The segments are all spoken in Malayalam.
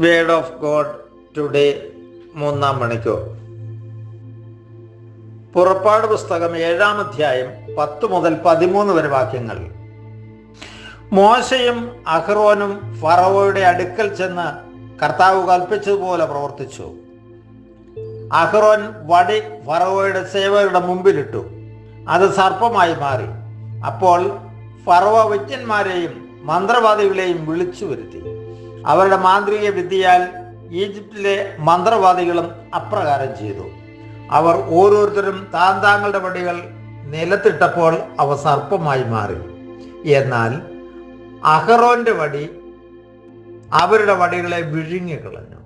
വേർഡ് ഓഫ് ഗോഡ് ടുഡേ മൂന്നാം മണിക്കൂർ. പുറപ്പാട് പുസ്തകം ഏഴാം അധ്യായം പത്ത് മുതൽ പതിമൂന്ന് വരെ വാക്യങ്ങൾ. മോശയും അഹ്റോനും ഫറവോയുടെ അടുക്കൽ ചെന്ന് കർത്താവ് കൽപ്പിച്ചതുപോലെ പ്രവർത്തിച്ചു. അഹ്റോൻ വടി ഫറവോയുടെ സേവകരുടെ മുമ്പിലിട്ടു. അത് സർപ്പമായി മാറി. അപ്പോൾ ഫറവ വിജ്ഞന്മാരെയും മന്ത്രവാദികളെയും വിളിച്ചു വരുത്തി. അവരുടെ മാന്ത്രിക വിദ്യയാൽ ഈജിപ്തിലെ മന്ത്രവാദികളും അപ്രകാരം ചെയ്തു. അവർ ഓരോരുത്തരും താൻ താങ്കളുടെ വടികൾ നിലത്തിട്ടപ്പോൾ അവ സർപ്പമായി മാറി. എന്നാൽ അഹറോന്റെ വടി അവരുടെ വടികളെ വിഴുങ്ങിക്കളഞ്ഞു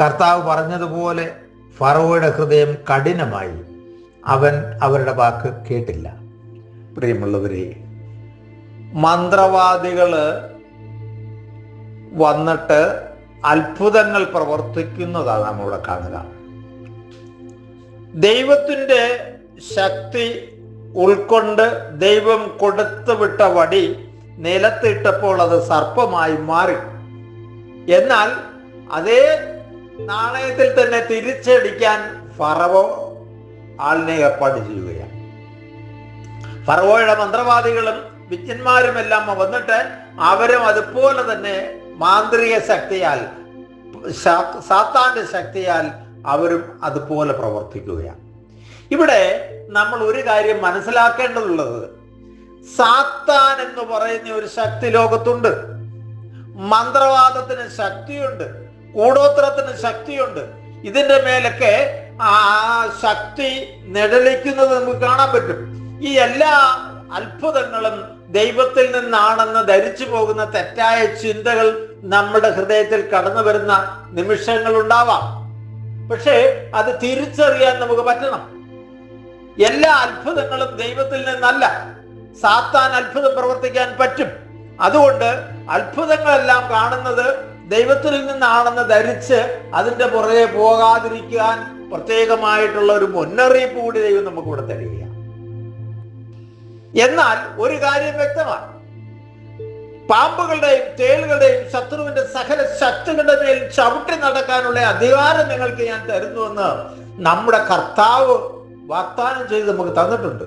കർത്താവ് പറഞ്ഞതുപോലെ ഫറവോയുടെ ഹൃദയം കഠിനമായി. അവൻ അവരുടെ വാക്ക് കേട്ടില്ല. പ്രിയമുള്ളവരെ മന്ത്രവാദികൾ വന്നിട്ട് അത്ഭുതങ്ങൾ പ്രവർത്തിക്കുന്നതാണ് നമ്മളിവിടെ കാണുക. ദൈവത്തിന്റെ ശക്തി ഉൾക്കൊണ്ട് ദൈവം കൊടുത്തു വിട്ട വടി നിലത്തിട്ടപ്പോൾ അത് സർപ്പമായി മാറി. എന്നാൽ അതേ നാണയത്തിൽ തന്നെ തിരിച്ചടിക്കാൻ ഫറവോ ആളിനെ ഏർപ്പാട് ചെയ്യുകയാണ്. ഫറവോയുടെ മന്ത്രവാദികളും വിജ്ഞന്മാരുമെല്ലാം വന്നിട്ട് അവരും അതുപോലെ തന്നെ മാന്ത്രിക ശക്തിയാൽ സാത്താന്റെ ശക്തിയാൽ അവരും അതുപോലെ പ്രവർത്തിക്കുകയാണ്. ഇവിടെ നമ്മൾ ഒരു കാര്യം മനസ്സിലാക്കേണ്ടതുള്ളത് സാത്താൻ എന്ന് പറയുന്ന ഒരു ശക്തി ലോകത്തുണ്ട്. മന്ത്രവാദത്തിന് ശക്തിയുണ്ട് കൂടോത്രത്തിന് ശക്തിയുണ്ട്. ഇതിന്റെ മേലൊക്കെ ആ ശക്തി നിഴലിക്കുന്നത് നമുക്ക് കാണാൻ പറ്റും. ഈ എല്ലാ അത്ഭുതങ്ങളും ദൈവത്തിൽ നിന്നാണെന്ന് ധരിച്ചു പോകുന്ന തെറ്റായ ചിന്തകൾ നമ്മുടെ ഹൃദയത്തിൽ കടന്നു വരുന്ന നിമിഷങ്ങൾ ഉണ്ടാവാം പക്ഷേ അത് തിരിച്ചറിയാൻ നമുക്ക് പറ്റണം. എല്ലാ അത്ഭുതങ്ങളും ദൈവത്തിൽ നിന്നല്ല സാത്താൻ അത്ഭുതം പ്രവർത്തിക്കാൻ പറ്റും. അതുകൊണ്ട് അത്ഭുതങ്ങളെല്ലാം കാണുന്നത് ദൈവത്തിൽ നിന്നാണെന്ന് ധരിച്ച് അതിന്റെ പുറകെ പോകാതിരിക്കാൻ പ്രത്യേകമായിട്ടുള്ള ഒരു മുന്നറിയിപ്പ് കൂടി ദൈവം നമുക്ക് ഇവിടെ തരികയാണ്. എന്നാൽ ഒരു കാര്യം വ്യക്തമാണ്. പാമ്പുകളുടെയും തേളുകളുടെയും ശത്രുവിന്റെ സകല ശക്തികളുടെ മേൽ ചവിട്ടി നടക്കാനുള്ള അധികാരം നിങ്ങൾക്ക് ഞാൻ തരുന്നുവെന്ന് നമ്മുടെ കർത്താവ് വാഗ്ദാനം ചെയ്ത് നമുക്ക് തന്നിട്ടുണ്ട്.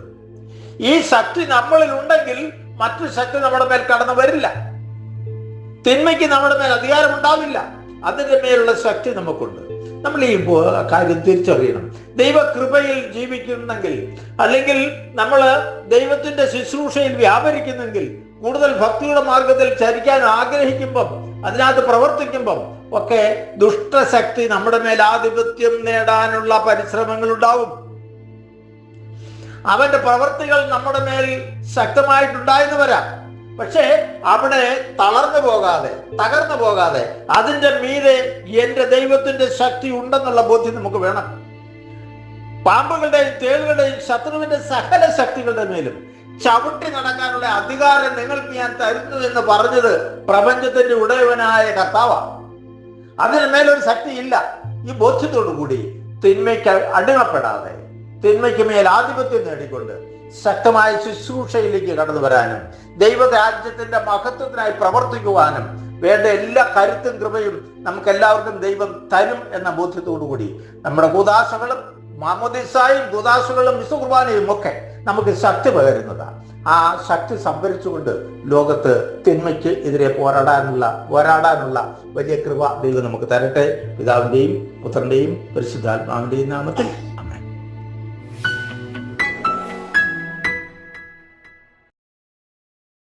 ഈ ശക്തി നമ്മളിൽ ഉണ്ടെങ്കിൽ മറ്റു ശക്തി നമ്മുടെ മേൽ കടന്നു വരില്ല. തിന്മയ്ക്ക് നമ്മുടെ മേൽ അധികാരം ഉണ്ടാവില്ല. അതിന്റെ മേലുള്ള ശക്തി നമുക്കുണ്ട്. നമ്മൾ ഈ കാര്യം തിരിച്ചറിയണം. ദൈവകൃപയിൽ ജീവിക്കുന്നെങ്കിൽ അല്ലെങ്കിൽ നമ്മൾ ദൈവത്തിന്റെ ശുശ്രൂഷയിൽ വ്യാപരിക്കുന്നെങ്കിൽ കൂടുതൽ ഭക്തിയുടെ മാർഗത്തിൽ ചരിക്കാൻ ആഗ്രഹിക്കുമ്പം അതിനകത്ത് പ്രവർത്തിക്കുമ്പം ഒക്കെ ദുഷ്ടശക്തി നമ്മുടെ മേൽ ആധിപത്യം നേടാനുള്ള പരിശ്രമങ്ങൾ ഉണ്ടാവും അവന്റെ പ്രവർത്തികൾ നമ്മുടെ മേൽ ശക്തമായിട്ടുണ്ടായെന്ന് വരാം. പക്ഷേ അവിടെ തളർന്നു പോകാതെ തകർന്നു പോകാതെ അതിന്റെ മീതെ എന്റെ ദൈവത്തിന്റെ ശക്തി ഉണ്ടെന്നുള്ള ബോധ്യം നമുക്ക് വേണം. പാമ്പുകളുടെയും തേളുകളുടെയും ശത്രുവിന്റെ സകല ശക്തികളുടെ മേലും ചവിട്ടി നടക്കാനുള്ള അധികാരം നിങ്ങൾക്ക് ഞാൻ തരുന്നു എന്ന് പറഞ്ഞത് പ്രപഞ്ചത്തിന്റെ ഉടയവനായ കർത്താവാണ് അതിന് മേലൊരു ശക്തിയില്ല. ഈ ബോധ്യത്തോടു കൂടി തിന്മയ്ക്ക് അടിമപ്പെടാതെ തിന്മയ്ക്ക് മേൽ ആധിപത്യം നേടിക്കൊണ്ട് ശക്തമായ ശുശ്രൂഷയിലേക്ക് കടന്നു വരാനും ദൈവരാജ്യത്തിന്റെ മഹത്വത്തിനായി പ്രവർത്തിക്കുവാനും വേണ്ട എല്ലാ കരുത്തും കൃപയും നമുക്ക് എല്ലാവർക്കും ദൈവം തരും എന്ന ബോധ്യത്തോടു കൂടി നമ്മുടെ കൂതാശകളും മാമോദിസായും കൂതാശകളും വിശ്വകുർബാനയും ഒക്കെ നമുക്ക് ശക്തി പകരുന്നതാണ്. ആ ശക്തി സംഭരിച്ചുകൊണ്ട് ലോകത്ത് തിന്മയ്ക്ക് എതിരെ പോരാടാനുള്ള പോരാടാനുള്ള വലിയ കൃപ ദൈവം നമുക്ക് തരട്ടെ. പിതാവിന്റെയും പുത്രന്റെയും പരിശുദ്ധാത്മാവിന്റെയും നാമത്തിൽ